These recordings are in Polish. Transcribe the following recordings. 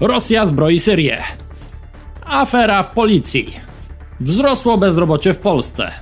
Rosja zbroi Syrię. Afera w policji. Wzrosło bezrobocie w Polsce.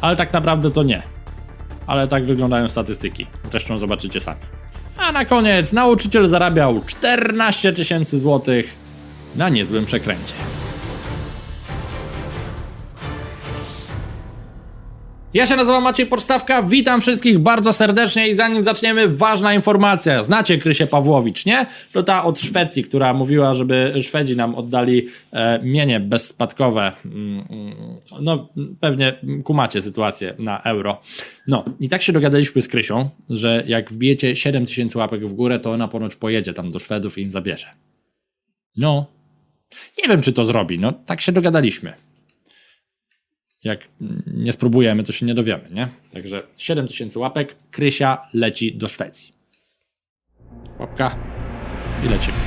Ale tak naprawdę to nie. Ale tak wyglądają statystyki. Zresztą zobaczycie sami. A na koniec nauczyciel zarabiał 14 tysięcy złotych na niezłym przekręcie. Ja się nazywam Maciej Podstawka, witam wszystkich bardzo serdecznie i zanim zaczniemy, ważna informacja. Znacie Krysię Pawłowicz, nie? To ta od Szwecji, która mówiła, żeby Szwedzi nam oddali e, mienie bezspadkowe. Mm, mm, No, pewnie kumacie sytuację na euro. No, i tak się dogadaliśmy z Krysią, że jak wbijecie 7000 łapek w górę, to ona ponoć pojedzie tam do Szwedów i im zabierze. No, nie wiem, czy to zrobi, no, tak się dogadaliśmy jak nie spróbujemy, to się nie dowiemy, nie? Także 7000 łapek, Krysia leci do Szwecji. Łapka i lecimy.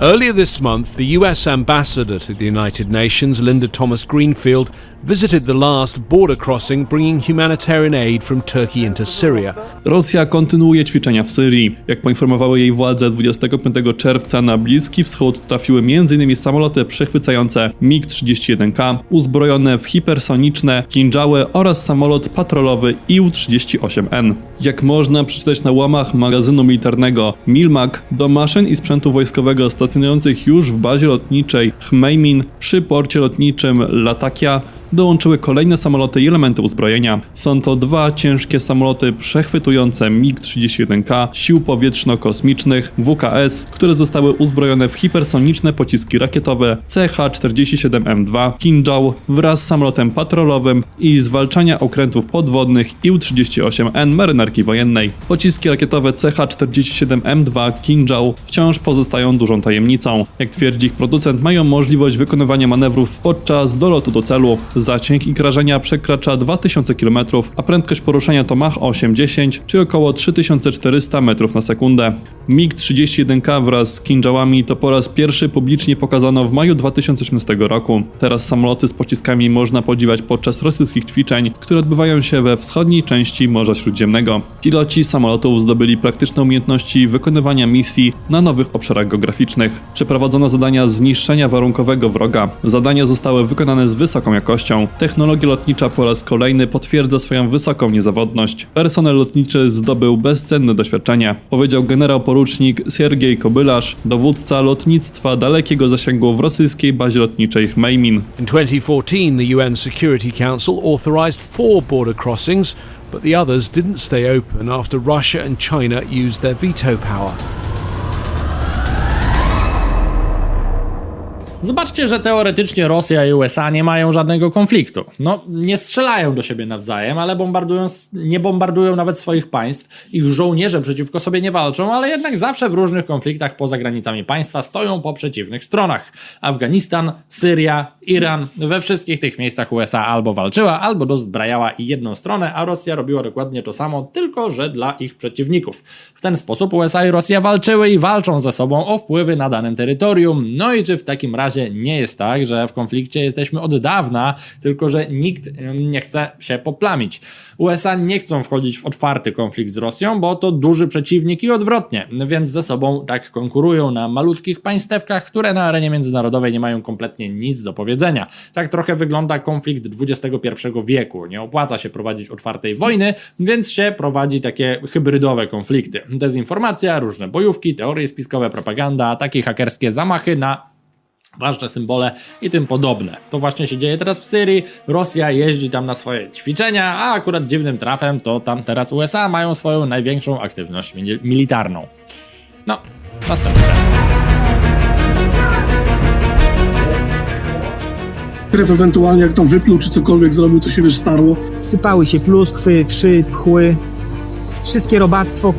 Earlier this month, the US ambassador to the United Nations, Linda Thomas Greenfield, visited the last border crossing bringing humanitarian aid from Turkey into Syria. Rosja kontynuuje ćwiczenia w Syrii. Jak poinformowały jej władze 25 czerwca na Bliski Wschód trafiły m.in. samoloty przechwycające MiG-31K, uzbrojone w hipersoniczne kinżały oraz samolot patrolowy IU-38N. Jak można przeczytać na łamach magazynu militarnego Milmak, do maszyn i sprzętu wojskowego stacjonujących już w bazie lotniczej Chmejmin przy porcie lotniczym Latakia dołączyły kolejne samoloty i elementy uzbrojenia. Są to dwa ciężkie samoloty przechwytujące MiG-31K sił powietrzno-kosmicznych WKS, które zostały uzbrojone w hipersoniczne pociski rakietowe CH-47M2 Kinjal wraz z samolotem patrolowym i zwalczania okrętów podwodnych IU-38N marynarki wojennej. Pociski rakietowe CH-47M2 Kinjal wciąż pozostają dużą tajemnicą. Jak twierdzi ich producent, mają możliwość wykonywania manewrów podczas dolotu do celu. Zasięg ich rażenia przekracza 2000 km, a prędkość poruszania to Mach 8-10, czyli około 3400 metrów na sekundę. MiG-31K wraz z Kinjałami to po raz pierwszy publicznie pokazano w maju 2018 roku. Teraz samoloty z pociskami można podziwiać podczas rosyjskich ćwiczeń, które odbywają się we wschodniej części Morza Śródziemnego. Piloci samolotów zdobyli praktyczne umiejętności wykonywania misji na nowych obszarach geograficznych. Przeprowadzono zadania zniszczenia warunkowego wroga. Zadania zostały wykonane z wysoką jakością. Technologia lotnicza po raz kolejny potwierdza swoją wysoką niezawodność. Personel lotniczy zdobył bezcenne doświadczenie, powiedział generał porucznik Siergiej Kobylarz, dowódca lotnictwa dalekiego zasięgu w rosyjskiej bazie lotniczej Chmejmin. In 2014, the UN Security Council authorized four border crossings, but the others didn't stay open after Russia and China used their veto power. Zobaczcie, że teoretycznie Rosja i USA nie mają żadnego konfliktu. No, nie strzelają do siebie nawzajem, ale bombardują, nie bombardują nawet swoich państw. Ich żołnierze przeciwko sobie nie walczą, ale jednak zawsze w różnych konfliktach poza granicami państwa stoją po przeciwnych stronach. Afganistan, Syria, Iran, we wszystkich tych miejscach USA albo walczyła, albo dozbrajała jedną stronę, a Rosja robiła dokładnie to samo, tylko że dla ich przeciwników. W ten sposób USA i Rosja walczyły i walczą ze sobą o wpływy na danym terytorium. No i czy w takim razie nie jest tak, że w konflikcie jesteśmy od dawna, tylko że nikt nie chce się poplamić. USA nie chcą wchodzić w otwarty konflikt z Rosją, bo to duży przeciwnik i odwrotnie, więc ze sobą tak konkurują na malutkich państewkach, które na arenie międzynarodowej nie mają kompletnie nic do powiedzenia. Tak trochę wygląda konflikt XXI wieku. Nie opłaca się prowadzić otwartej wojny, więc się prowadzi takie hybrydowe konflikty. Dezinformacja, różne bojówki, teorie spiskowe, propaganda, ataki hakerskie, zamachy na ważne symbole i tym podobne. To właśnie się dzieje teraz w Syrii. Rosja jeździ tam na swoje ćwiczenia, a akurat dziwnym trafem to tam teraz USA mają swoją największą aktywność mili- militarną. No, następne. krew ewentualnie jak tam wypluł czy cokolwiek zrobił, to się wiesz starło. sypały się pluskwy, wszy, pchły, wszystkie robactwo,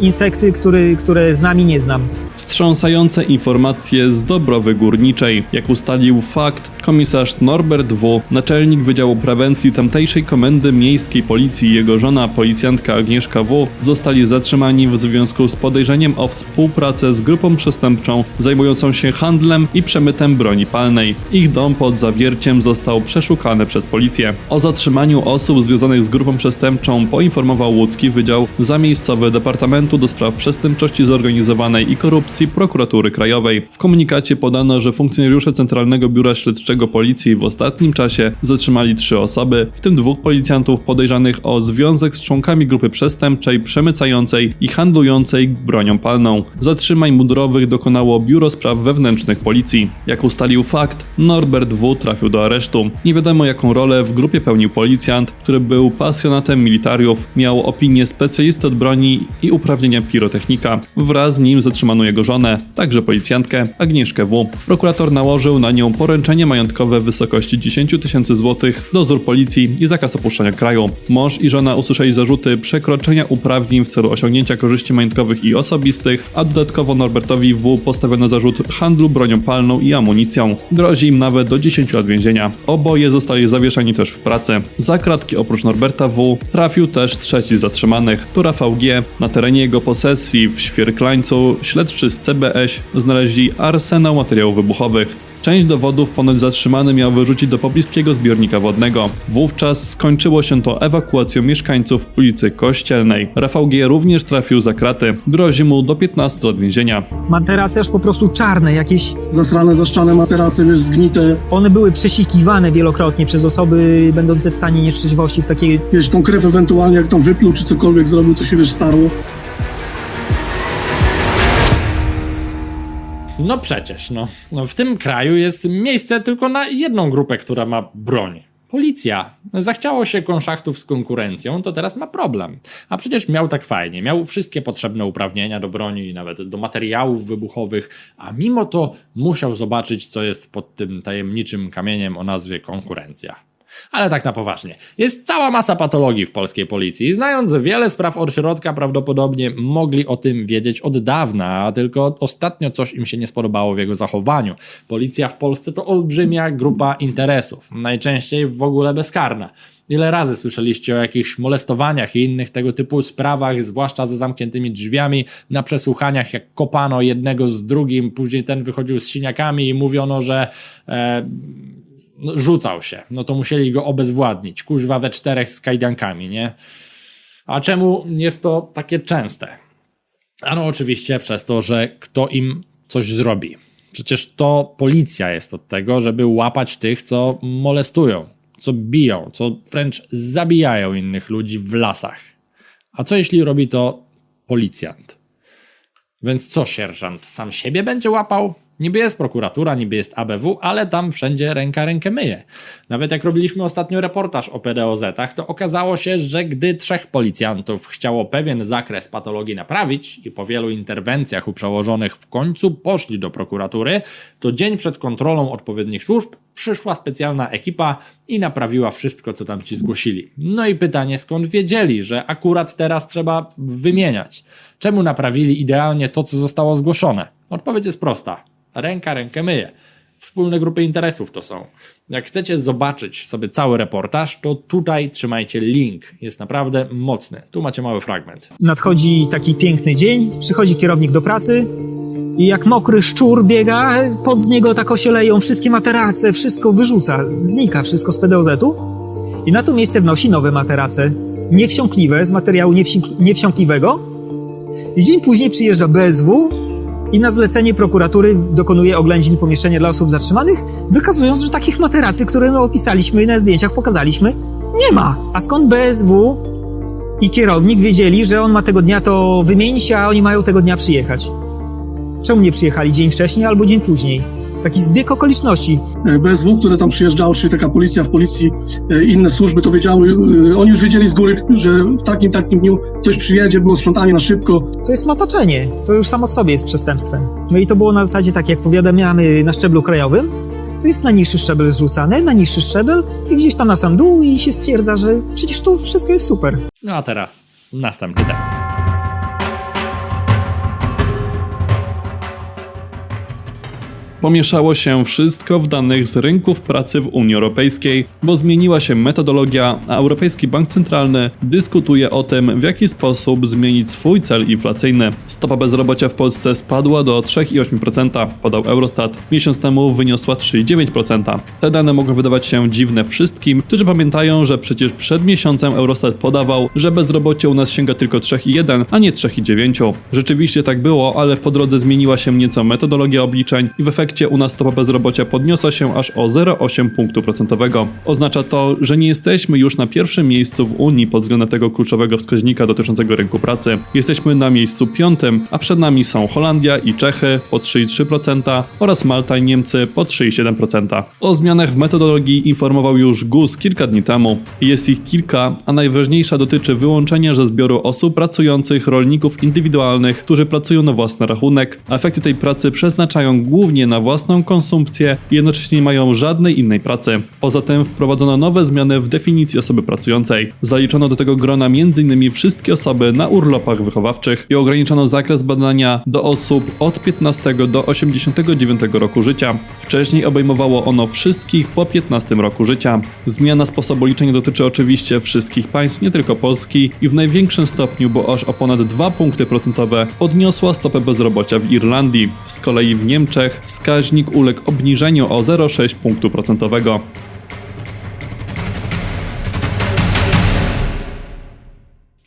insekty, który, które z nami nie znam. Wstrząsające informacje z Dobrowy Górniczej. Jak ustalił fakt, komisarz Norbert W., naczelnik Wydziału Prewencji tamtejszej Komendy Miejskiej Policji i jego żona, policjantka Agnieszka W., zostali zatrzymani w związku z podejrzeniem o współpracę z grupą przestępczą zajmującą się handlem i przemytem broni palnej. Ich dom pod zawierciem został przeszukany przez policję. O zatrzymaniu osób związanych z grupą przestępczą poinformował łódzki Wydział Zamiejscowy Departamentu do Spraw Przestępczości Zorganizowanej i Korupcji Prokuratury Krajowej. W komunikacie podano, że funkcjonariusze Centralnego Biura Śledczego Policji w ostatnim czasie zatrzymali trzy osoby, w tym dwóch policjantów podejrzanych o związek z członkami grupy przestępczej przemycającej i handlującej bronią palną. Zatrzymań mundurowych dokonało Biuro Spraw Wewnętrznych Policji. Jak ustalił fakt, Norbert W. trafił do aresztu. Nie wiadomo jaką rolę w grupie pełnił policjant, który był pasjonatem militariów, miał opinię specjalisty od broni i uprawnienia pirotechnika. Wraz z nim zatrzymano jego żonę, także policjantkę Agnieszkę W. Prokurator nałożył na nią poręczenie majątkowe w wysokości 10 tysięcy złotych, dozór policji i zakaz opuszczania kraju. Mąż i żona usłyszeli zarzuty przekroczenia uprawnień w celu osiągnięcia korzyści majątkowych i osobistych, a dodatkowo Norbertowi W. postawiono zarzut handlu bronią palną i amunicją. Grozi im nawet do 10 lat więzienia. Oboje zostali zawieszeni też w pracy. Za kratki oprócz Norberta W. trafił też trzeci z zatrzymanych, to Rafał G. Na terenie jego posesji w Świerklańcu śledczy z CBS znaleźli arsenał materiałów wybuchowych. Część dowodów ponoć zatrzymany miał wyrzucić do pobliskiego zbiornika wodnego. Wówczas skończyło się to ewakuacją mieszkańców ulicy Kościelnej. Rafał G. również trafił za kraty. Grozi mu do 15 lat więzienia. Materace aż po prostu czarne, jakieś. Zasrane, zaszczane materace, wiesz, zgnite. One były przesikiwane wielokrotnie przez osoby będące w stanie nietrzeźwości w takiej Wiesz, tą krew ewentualnie jak tam wypluł, czy cokolwiek zrobił, to się, wiesz, starło. No przecież, no. no. W tym kraju jest miejsce tylko na jedną grupę, która ma broń. Policja. Zachciało się konszachtów z konkurencją, to teraz ma problem. A przecież miał tak fajnie, miał wszystkie potrzebne uprawnienia do broni, nawet do materiałów wybuchowych, a mimo to musiał zobaczyć, co jest pod tym tajemniczym kamieniem o nazwie konkurencja. Ale tak na poważnie. Jest cała masa patologii w polskiej policji. Znając wiele spraw od środka, prawdopodobnie mogli o tym wiedzieć od dawna, tylko ostatnio coś im się nie spodobało w jego zachowaniu. Policja w Polsce to olbrzymia grupa interesów, najczęściej w ogóle bezkarna. Ile razy słyszeliście o jakichś molestowaniach i innych tego typu sprawach, zwłaszcza ze zamkniętymi drzwiami, na przesłuchaniach, jak kopano jednego z drugim, później ten wychodził z siniakami i mówiono, że e, rzucał się. No to musieli go obezwładnić. Kuźwa we czterech z kajdankami, nie? A czemu jest to takie częste? Ano oczywiście przez to, że kto im coś zrobi. Przecież to policja jest od tego, żeby łapać tych, co molestują, co biją, co wręcz zabijają innych ludzi w lasach. A co jeśli robi to policjant? Więc co sierżant, sam siebie będzie łapał? Niby jest prokuratura, niby jest ABW, ale tam wszędzie ręka rękę myje. Nawet jak robiliśmy ostatnio reportaż o PDOZ-ach, to okazało się, że gdy trzech policjantów chciało pewien zakres patologii naprawić i po wielu interwencjach u przełożonych w końcu poszli do prokuratury, to dzień przed kontrolą odpowiednich służb przyszła specjalna ekipa i naprawiła wszystko, co tam ci zgłosili. No i pytanie, skąd wiedzieli, że akurat teraz trzeba wymieniać? Czemu naprawili idealnie to, co zostało zgłoszone? Odpowiedź jest prosta. Ręka rękę myje. Wspólne grupy interesów to są. Jak chcecie zobaczyć sobie cały reportaż, to tutaj trzymajcie link. Jest naprawdę mocny. Tu macie mały fragment. nadchodzi taki piękny dzień, przychodzi kierownik do pracy i jak mokry szczur biega, pod z niego tak osieleją wszystkie materace, wszystko wyrzuca, znika wszystko z PDOZ-u i na to miejsce wnosi nowe materace, niewsiąkliwe, z materiału niewsi- niewsiąkliwego i dzień później przyjeżdża BSW i na zlecenie prokuratury dokonuje oględzin pomieszczenia dla osób zatrzymanych, wykazując, że takich materacy, które my opisaliśmy i na zdjęciach pokazaliśmy, nie ma. A skąd BSW i kierownik wiedzieli, że on ma tego dnia to wymienić, a oni mają tego dnia przyjechać. Czemu nie przyjechali dzień wcześniej albo dzień później? Taki zbieg okoliczności. E, BSW, które tam przyjeżdżało, czyli taka policja w policji, e, inne służby to wiedziały, e, oni już wiedzieli z góry, że w takim, takim dniu ktoś przyjedzie, było sprzątanie na szybko. To jest mataczenie. To już samo w sobie jest przestępstwem. No i to było na zasadzie tak, jak powiadamiamy na szczeblu krajowym, to jest na niższy szczebel zrzucane, na niższy szczebel i gdzieś tam na sam dół i się stwierdza, że przecież tu wszystko jest super. No a teraz następny temat. Pomieszało się wszystko w danych z rynków pracy w Unii Europejskiej, bo zmieniła się metodologia, a Europejski Bank Centralny dyskutuje o tym, w jaki sposób zmienić swój cel inflacyjny. Stopa bezrobocia w Polsce spadła do 3,8%, podał Eurostat. Miesiąc temu wyniosła 3,9%. Te dane mogą wydawać się dziwne wszystkim, którzy pamiętają, że przecież przed miesiącem Eurostat podawał, że bezrobocie u nas sięga tylko 3,1, a nie 3,9. Rzeczywiście tak było, ale po drodze zmieniła się nieco metodologia obliczeń i w efekcie u nas stopa bezrobocia podniosła się aż o 0,8 punktu procentowego. Oznacza to, że nie jesteśmy już na pierwszym miejscu w Unii pod względem tego kluczowego wskaźnika dotyczącego rynku pracy. Jesteśmy na miejscu piątym, a przed nami są Holandia i Czechy po 3,3% oraz Malta i Niemcy po 3,7%. O zmianach w metodologii informował już GUS kilka dni temu. Jest ich kilka, a najważniejsza dotyczy wyłączenia ze zbioru osób pracujących rolników indywidualnych, którzy pracują na własny rachunek, efekty tej pracy przeznaczają głównie na własną konsumpcję i jednocześnie nie mają żadnej innej pracy. Poza tym wprowadzono nowe zmiany w definicji osoby pracującej. Zaliczono do tego grona m.in. wszystkie osoby na urlopach wychowawczych i ograniczono zakres badania do osób od 15 do 89 roku życia. Wcześniej obejmowało ono wszystkich po 15 roku życia. Zmiana sposobu liczenia dotyczy oczywiście wszystkich państw, nie tylko Polski i w największym stopniu, bo aż o ponad 2 punkty procentowe podniosła stopę bezrobocia w Irlandii. Z kolei w Niemczech wskaźnik uległ obniżeniu o 0,6 punktu procentowego.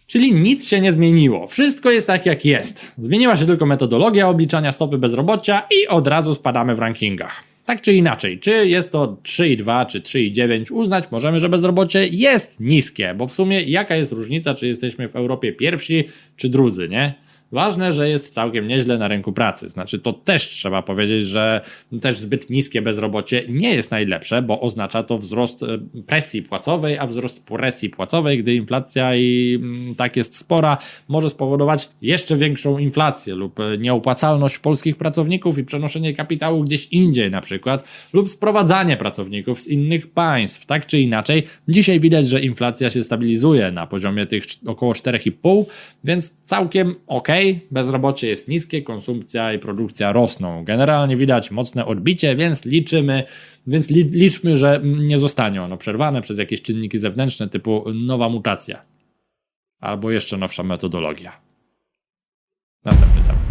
Czyli nic się nie zmieniło. Wszystko jest tak jak jest. Zmieniła się tylko metodologia obliczania stopy bezrobocia i od razu spadamy w rankingach. Tak czy inaczej, czy jest to 3,2 czy 3,9, uznać możemy, że bezrobocie jest niskie, bo w sumie jaka jest różnica, czy jesteśmy w Europie pierwsi czy drudzy, nie? Ważne, że jest całkiem nieźle na rynku pracy. Znaczy, to też trzeba powiedzieć, że też zbyt niskie bezrobocie nie jest najlepsze, bo oznacza to wzrost e, presji płacowej, a wzrost presji płacowej, gdy inflacja i mm, tak jest spora, może spowodować jeszcze większą inflację lub e, nieopłacalność polskich pracowników i przenoszenie kapitału gdzieś indziej na przykład, lub sprowadzanie pracowników z innych państw. Tak czy inaczej, dzisiaj widać, że inflacja się stabilizuje na poziomie tych około 4,5, więc całkiem ok. Bezrobocie jest niskie, konsumpcja i produkcja rosną. Generalnie widać mocne odbicie, więc liczymy, więc li, liczmy, że nie zostanie ono przerwane przez jakieś czynniki zewnętrzne typu nowa mutacja albo jeszcze nowsza metodologia. Następny temat.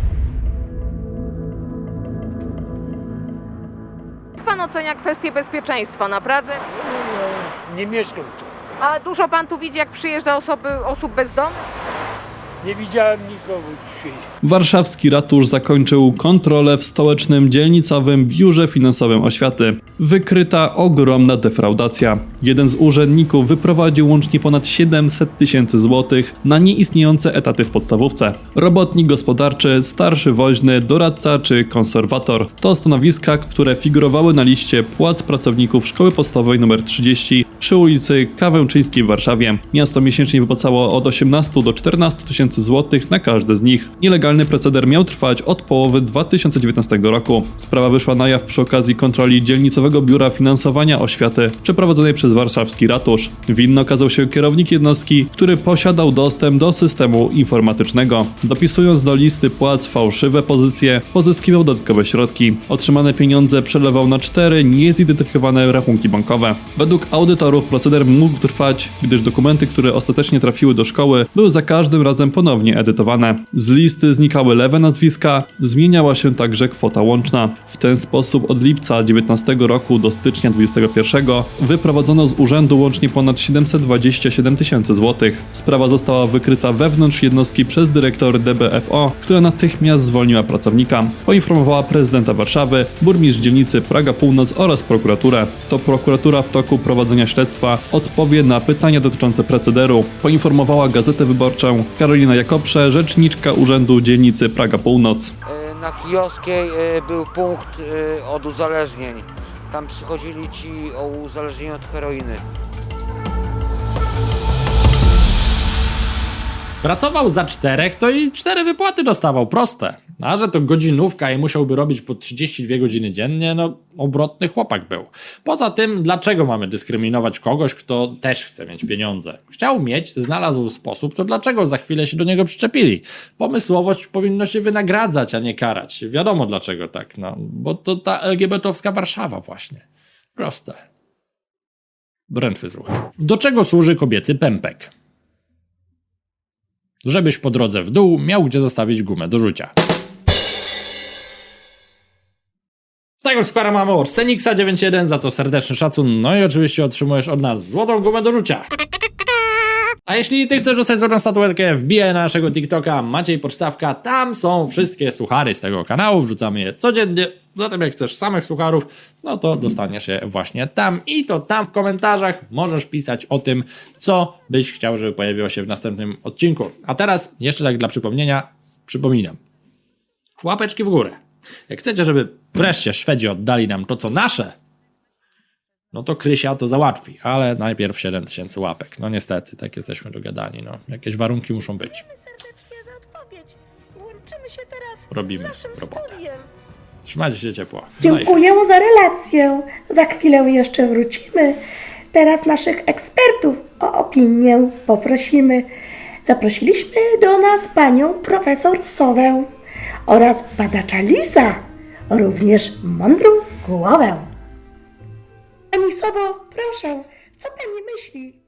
Jak pan ocenia kwestię bezpieczeństwa na Pradze? Nie mieszkam tu. A dużo pan tu widzi, jak przyjeżdża osoby, osób bezdomnych? Nie widziałem nikogo dzisiaj. Warszawski ratusz zakończył kontrolę w stołecznym dzielnicowym biurze finansowym oświaty. Wykryta ogromna defraudacja. Jeden z urzędników wyprowadził łącznie ponad 700 tysięcy złotych na nieistniejące etaty w podstawówce. Robotnik gospodarczy, starszy woźny, doradca czy konserwator to stanowiska, które figurowały na liście płac pracowników szkoły podstawowej nr 30 przy ulicy Kawęczyńskiej w Warszawie. Miasto miesięcznie wypłacało od 18 do 14 tysięcy złotych na każde z nich. Nielegalny proceder miał trwać od połowy 2019 roku. Sprawa wyszła na jaw przy okazji kontroli dzielnicowego biura finansowania oświaty przeprowadzonej przez warszawski ratusz. Winny okazał się kierownik jednostki, który posiadał dostęp do systemu informatycznego. Dopisując do listy płac fałszywe pozycje, pozyskiwał dodatkowe środki. Otrzymane pieniądze przelewał na cztery niezidentyfikowane rachunki bankowe. Według audytorów proceder mógł trwać, gdyż dokumenty, które ostatecznie trafiły do szkoły, były za każdym razem ponownie edytowane. Z listy znikały lewe nazwiska, zmieniała się także kwota łączna. W ten sposób od lipca 19 roku do stycznia 21 wyprowadzono z urzędu łącznie ponad 727 tysięcy złotych. Sprawa została wykryta wewnątrz jednostki przez dyrektor DBFO, która natychmiast zwolniła pracownika. Poinformowała prezydenta Warszawy, burmistrz dzielnicy Praga Północ oraz prokuraturę. To prokuratura w toku prowadzenia śledztwa odpowie na pytania dotyczące procederu. Poinformowała Gazetę Wyborczą Karolina Jakobsze, rzeczniczka Urzędu Dzielnicy Praga Północ. E, Na Kijowskiej e, był punkt e, od uzależnień. Tam przychodzili ci o uzależnieniu od heroiny. Pracował za czterech, to i cztery wypłaty dostawał, proste. A że to godzinówka i musiałby robić po 32 godziny dziennie, no obrotny chłopak był. Poza tym, dlaczego mamy dyskryminować kogoś, kto też chce mieć pieniądze? Chciał mieć, znalazł sposób, to dlaczego za chwilę się do niego przyczepili? Pomysłowość powinno się wynagradzać, a nie karać. Wiadomo dlaczego tak, no, bo to ta LGBT-owska Warszawa właśnie. Proste. Drętwy słuchaj. Do czego służy kobiecy pępek? Żebyś po drodze w dół miał gdzie zostawić gumę do rzucia. Tego skłara mamy od Senixa 91, za co serdeczny szacun, no i oczywiście otrzymujesz od nas złotą gumę do rzucia. A jeśli ty chcesz dostać złotą statuetkę, wbijaj na naszego TikToka Maciej Podstawka, tam są wszystkie suchary z tego kanału, wrzucamy je codziennie, zatem jak chcesz samych sucharów, no to dostaniesz je właśnie tam i to tam w komentarzach możesz pisać o tym, co byś chciał, żeby pojawiło się w następnym odcinku. A teraz, jeszcze tak dla przypomnienia, przypominam, łapeczki w górę. Jak chcecie, żeby wreszcie Szwedzi oddali nam to, co nasze, no to Krysia to załatwi, ale najpierw 7 tysięcy łapek. No niestety, tak jesteśmy dogadani, no. Jakieś warunki muszą być. serdecznie za odpowiedź. Łączymy się teraz Robimy z naszym robotę. studiem. Trzymajcie się ciepło. No Dziękuję za relację. Za chwilę jeszcze wrócimy. Teraz naszych ekspertów o opinię poprosimy. Zaprosiliśmy do nas panią profesor Sowę oraz badacza Lisa, również mądrą głowę. Pani Sowo, proszę, co pani myśli